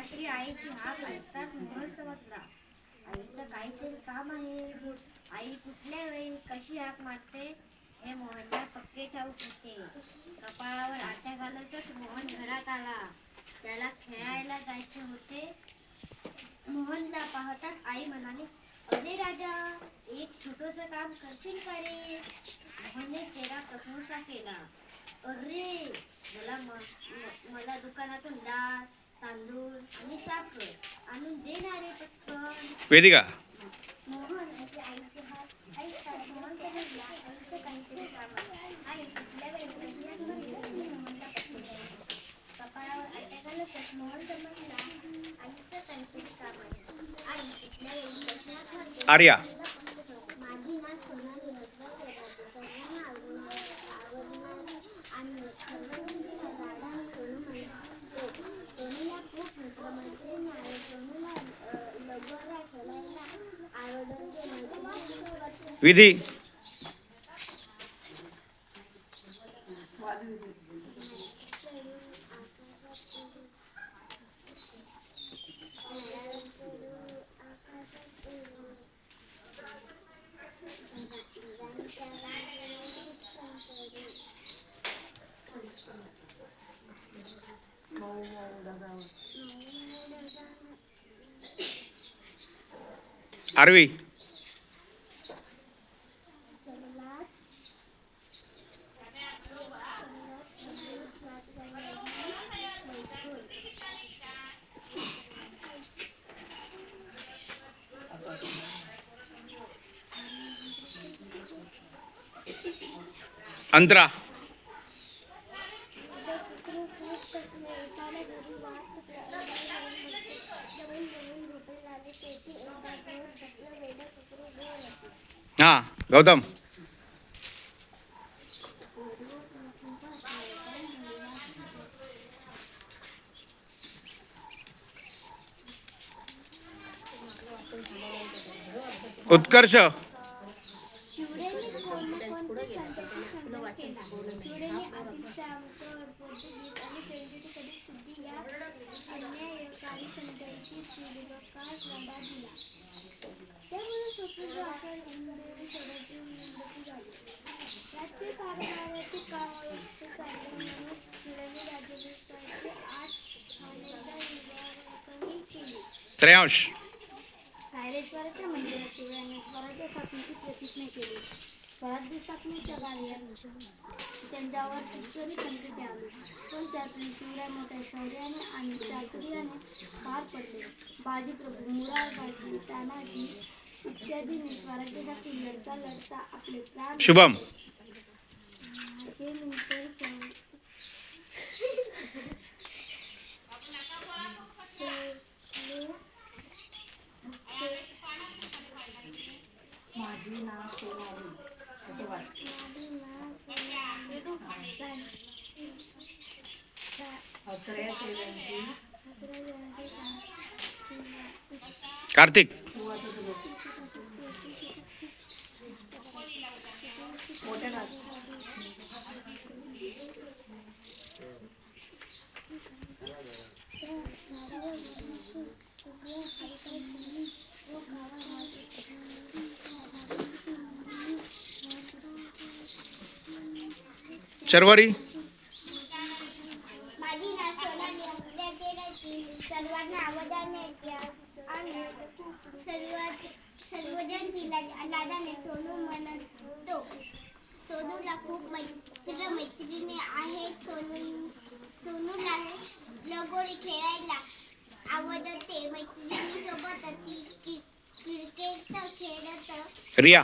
अशी आईची हाक ऐकताच मोहन समजला आईचं काहीतरी काम आहे आई कुठल्या वेळी कशी हाक मारते हे मोहनला पक्के ठाऊक होते. कपाळावर आट्या घालतच मोहन घरात आला. त्याला खेळायला जायचे होते. मोहनला पाहताच आई म्हणाली अरे राजा एक छोटस काम करशील का रे? मोहनने चेहरा प्रशंसा केला. अरे मला मला दुकानातून डाळ तांदूळ आणि साखर आणून देणारे पटकन वेदिका मोहन याची आईची हात आई मोहन समजला आईचं काहीतरी काम आहे आई कुठल्या वेळी कशी हाक मारते हे मोहनला पटकन कळलं. कपाळावर आट्या घालतच मोहन समजला आईचं काहीतरी काम आहे आई कुठल्या वेळी कशी हाक मारते आर्या माझी नाक सोनाली रत्नाची राहते. सर्वांना आवडणार- आवडणार आणि सर्वांना राधा सोनू म्हणते. सोनूला खूप मित्रमैत्रिणी आहेत. सोनूला अ, लगोऱ्या खेळायला आवडते. मैत्रिणींसोबत विधी अंतरा. हा गौतम. उत्कर्ष. सायरेश्वराच्या मंदिरात शिवरायांनी स्वराज्य स्थापनेची प्रतिज्ञा केली. स्वराज्य स्थापनेच्या कार्यात त्यांच्यावर कितीतरी संकटे आली पण त्यातून शिवराय मोठ्या शौर्याने आणि चातुर्याने पार पडले. बाजीप्रभू मुरारबाजी तानाजी इत्यादींनी स्वराज्यासाठी लढता लढता आपले प्राण शुभम. नंतर कार्तिक. शर्वरी. सर्वजण तिला लाडाने सोनू म्हणतो. सोनूला खूप मैत्र मैत्रिणी आहेत सोनू सोनूला लगोरी खेळायला आवडते. मैत्रिणीसोबत ती कि- क्रिकेट खेळत रिया.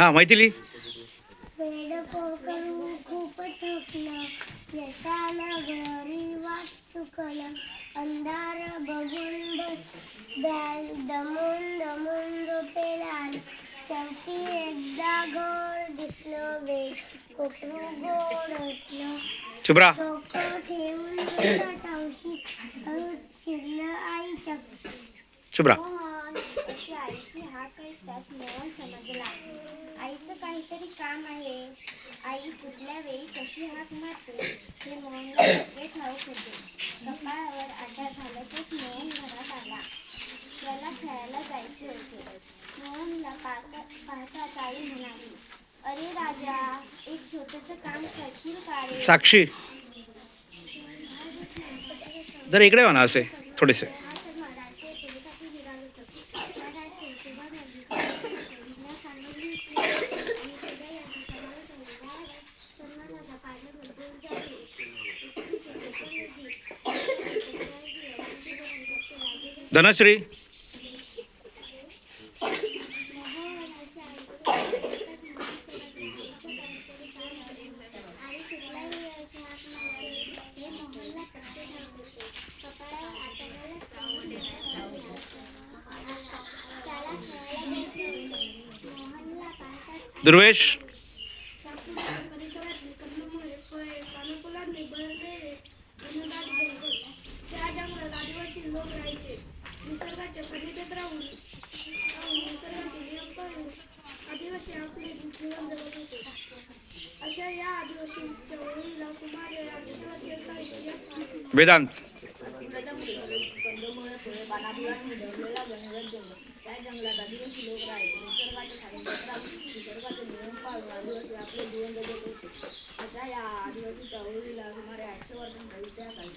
हा मैथिली? खूप येताना घरी वाट चुकलं अंधार बघून बॅल दमून दमून झोपेला. शेवटी एकदा दिसलं वेग कोकरू गोड असलं. शुभ्रा. शिरलं आईच्या शुभ्रा. अशी आईची हाक ऐकताच मोहन समजला. आईचं काहीतरी काम आहे. आई कुठल्या वेळी कशी हाक मारते हे मोहनला सगळे ठाऊक होते. कपाळावर आटा घालतच मोहन घरात आला. त्याला खेळायला जायचे होते. मोहनला पाहता पाहताच आई म्हणाली अरे राजा एक छोटंसं काम करशील का रे? साक्षी. जर इकडे म्हणा असे थोडेसे. धनश्री. ध्रुवेश जीवन जगत होते अशा या आदिवासींच्या ओळीला कुमार या वेदांत. जंगल त्या जंगलात निसर्गाच्या निसर्गाचे नियम पाळून आदिवासी आपले जीवन जगत होते अशा या आदिवासी चळवळीला सुमारे आठशे वर्षांचा इतिहास आहे